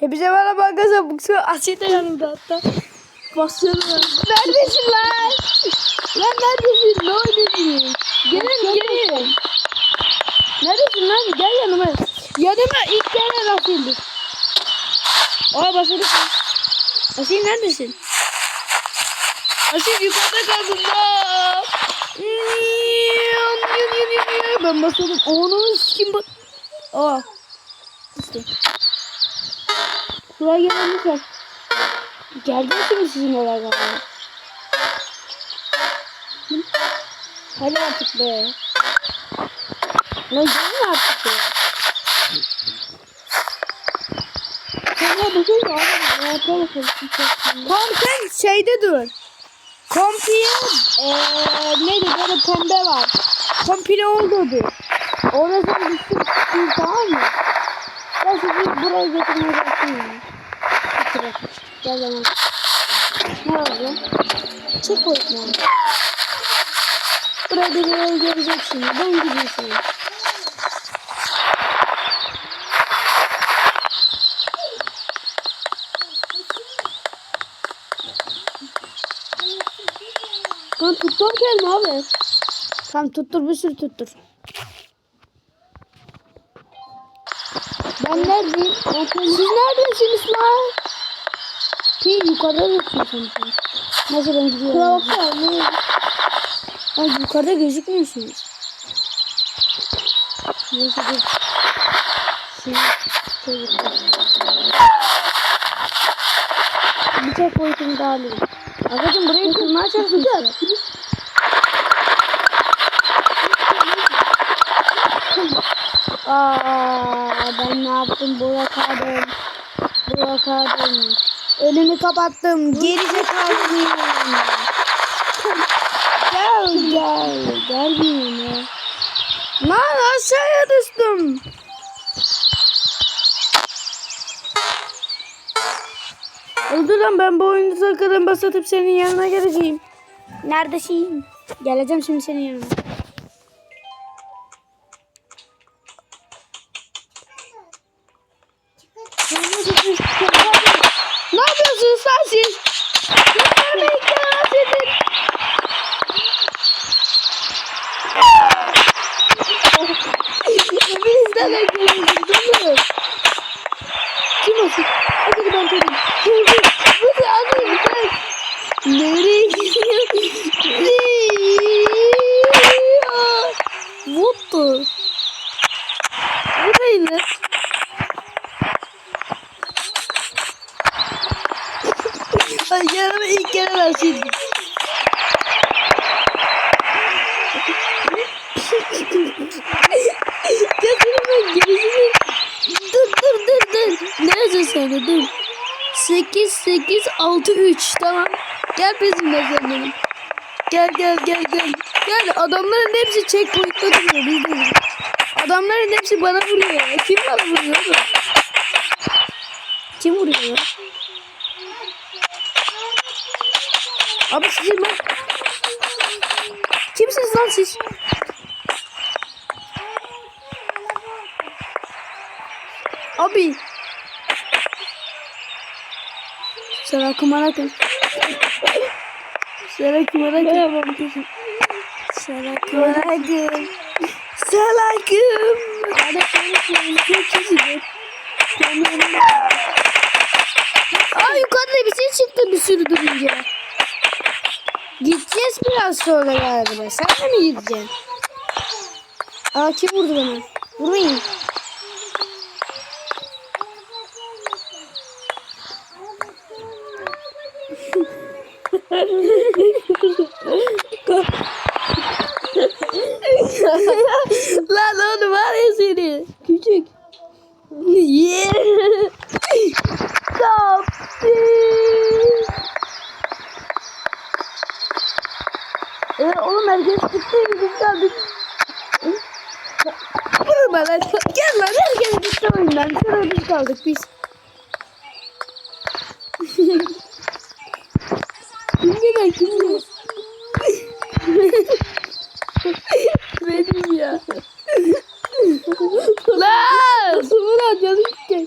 Hepinize merhaba arkadaşlar. Bu sefer Asya da yanımda hatta. Basıyorum ben. Neredesin lan? Lan neredesin? Ne oynuyorsun? Gelin gelin. Neredesin lan? Gel yanıma. Yanıma ilk gelen Asya'ydı. Aa başladık. Asya neredesin? Asya yukarıda kaldın da. Ben basadım. Onu kim bak. Aa. İşte. Şuraya gelen lütfen. Geldi mi sizin olay galiba? Hı? Hadi artık be. Lan gelin artık be. Ya bakın ya adam ya telefon Tamam sen şeyde dur. Kompiye eee neydi böyle pembe var. Kompile oldu dur. Orası düştü değil tamam mı? Ben sizi buraya getirmeye başlayayım. Gel zaman. Ne oldu? Çık koyma. Buraya bir yere geleceksin. Ben gidiyorsun. Kan tuttum kelime abi. Tamam tuttur bir sürü tuttur. Ben neredeyim? Siz neredesiniz lan? Pi yukarıda gözüküyorsun. Nasıl ben gidiyorum? Şuna baksana ne? Ay yukarıda gözükmüyorsunuz. Neyse dur. Şimdi Bir tek boyutumu daha alayım. Arkadaşım burayı kırmaya çalışacağız. Aa, ben ne yaptım? Bırakadım. Bırakadım. Önümü kapattım. Geri zekalıyım. gel gel. Gelmiyorum ya. Lan aşağıya düştüm. Lan ben bu oyunu sakın basatıp senin yanına geleceğim. Neredesin? Geleceğim şimdi senin yanına. The? Bu neydi? Ay yanıma ilk kere versin. Gözünü ben gerisini. Dur dur dur dur. Nerede söyle dur. 8 8 6 3 tamam. Gel peşimden sen benim. Gel gel gel gel. Gel adamların hepsi checkpoint'ta duruyor de. Adamların hepsi bana vuruyor. Kim bana vuruyor oğlum? Kim vuruyor ya? Abi sizin ben... Kimsiniz lan siz? Abi. Selam aleyküm. Selam aleyküm. Merhaba kızım. Selam aleyküm. Selam Hadi konuşalım. Çok kişidir. Aa yukarıda bir şey çıktı bir sürü durunca. Gideceğiz biraz sonra galiba. Sen de mi gideceksin? Aa kim vurdu bana? Vurmayın. Lan onu var ya seni. Küçük. Yeah. Kaptı. Evet oğlum herkes gitti. Biz kaldık. Vurma lan. Gel lan herkes gitti oyundan. Şurada biz kaldık biz. Kim gelen kim gelen? Benim ya. Lan! Sıfır canım gel.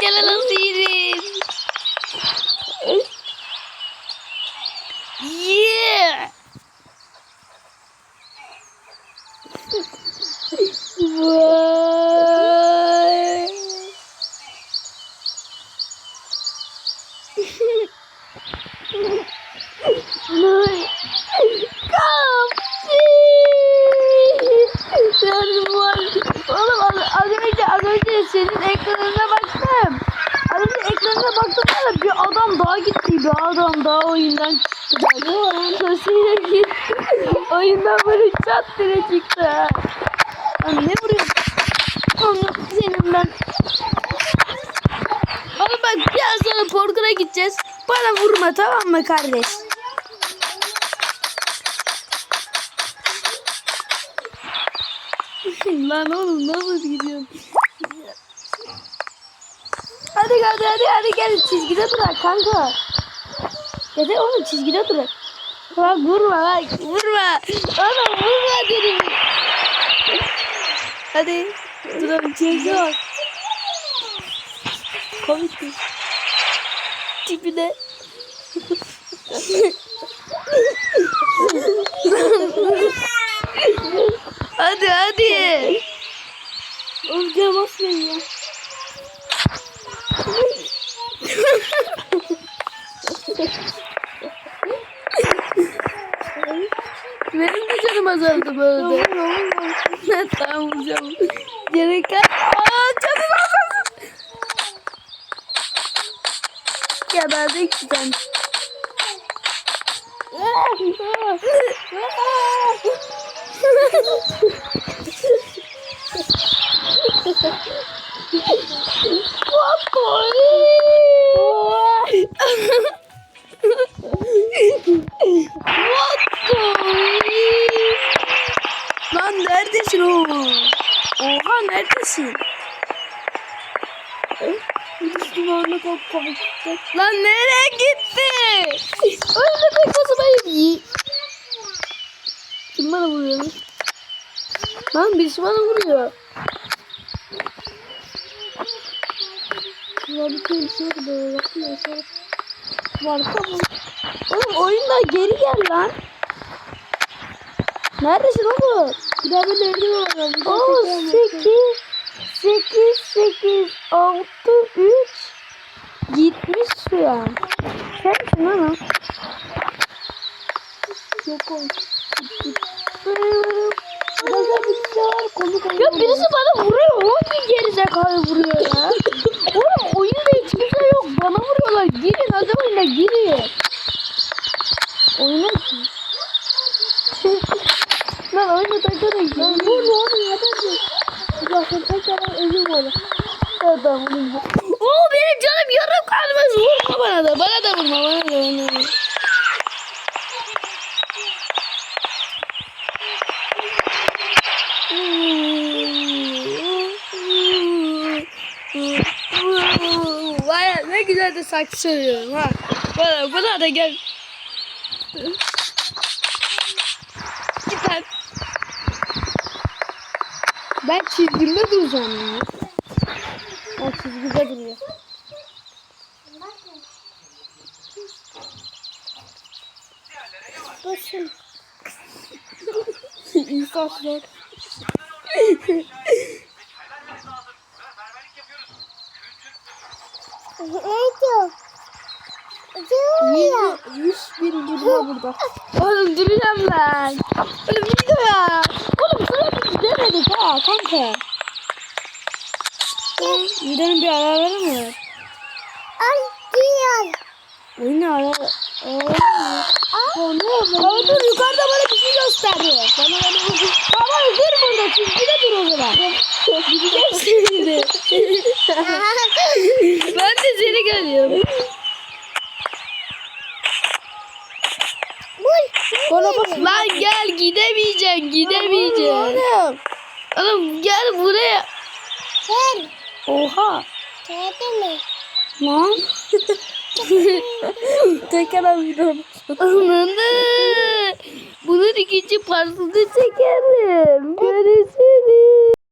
Gel lan sihrim. Yeah. Vay. Vay. Kapti. Yani bu an- Oğlum az, az önce az senin ekranına baktım. Önce ekranına baktım da bir adam daha gitti. Bir adam daha oyundan çıktı. Bak. Sosiyle gitti. oyundan böyle çat diye çıktı. Lan ne vuruyorsun? Oğlum senin ben. Oğlum bak biraz sonra Porkura gideceğiz. Bana vurma tamam mı kardeş? Lan oğlum nasıl gidiyorsun? Hadi hadi hadi hadi gel çizgide durak kanka. Dede oğlum çizgide durak. Bak vurma bak vurma. Oğlum vurma dedim. Hadi duralım çizgi bak. Komik mi? Tipine. hadi hadi. Oğlum canım basmayın ya. Azaldı böyle. Ben tamam vuracağım. Gerek yok. Aa canım azaldı. Geberdik sen. What What Neredesin? Lan nereye gitti? Öyle bir kızım iyi. Kim bana vuruyor lan? Birisi bana vuruyor. Ya bir şey bir şey böyle yapmıyor. Var tamam. Oğlum oyunda geri gel lan. Neredesin oğlum? Bir daha böyle evde var. Bir daha Oo tekrar 8 8 8 6 3 gitmiş şu an. Sensin lan o. Yok şey kolu. Ya birisi bana vuruyor. Hangi gerizekalı vuruyor ya? Oğlum oyunda hiç kimse yok. Bana vuruyorlar. Girin hadi oyuna girin. sakin söylüyorum ha. Bana, bana da gel. Gider. Ben çizgimde duracağım ya. O çizgide duruyor. Başım. İnsaflar. 100 bin lira burada. Öldüreceğim ben. Öldüreceğim ya. Oğlum sana gidemedik şey ha kanka. Gidelim bir ara verir mi? Ay diyor. Oyun ne ara? Öldür yukarıda bana bir şey gösteriyor. Bana bana bir şey. Baba öldür burada. Çizgide dur o zaman. Gideceğim şimdi. görüyorum. Bana bak. Lan gel gidemeyeceksin gidemeyeceksin. Oğlum. Oğlum gel buraya. Sen. Oha. Kedi mi? Lan. Tekrar videom. Ananı. Bunun ikinci parçasını çekerim. Görüşürüz.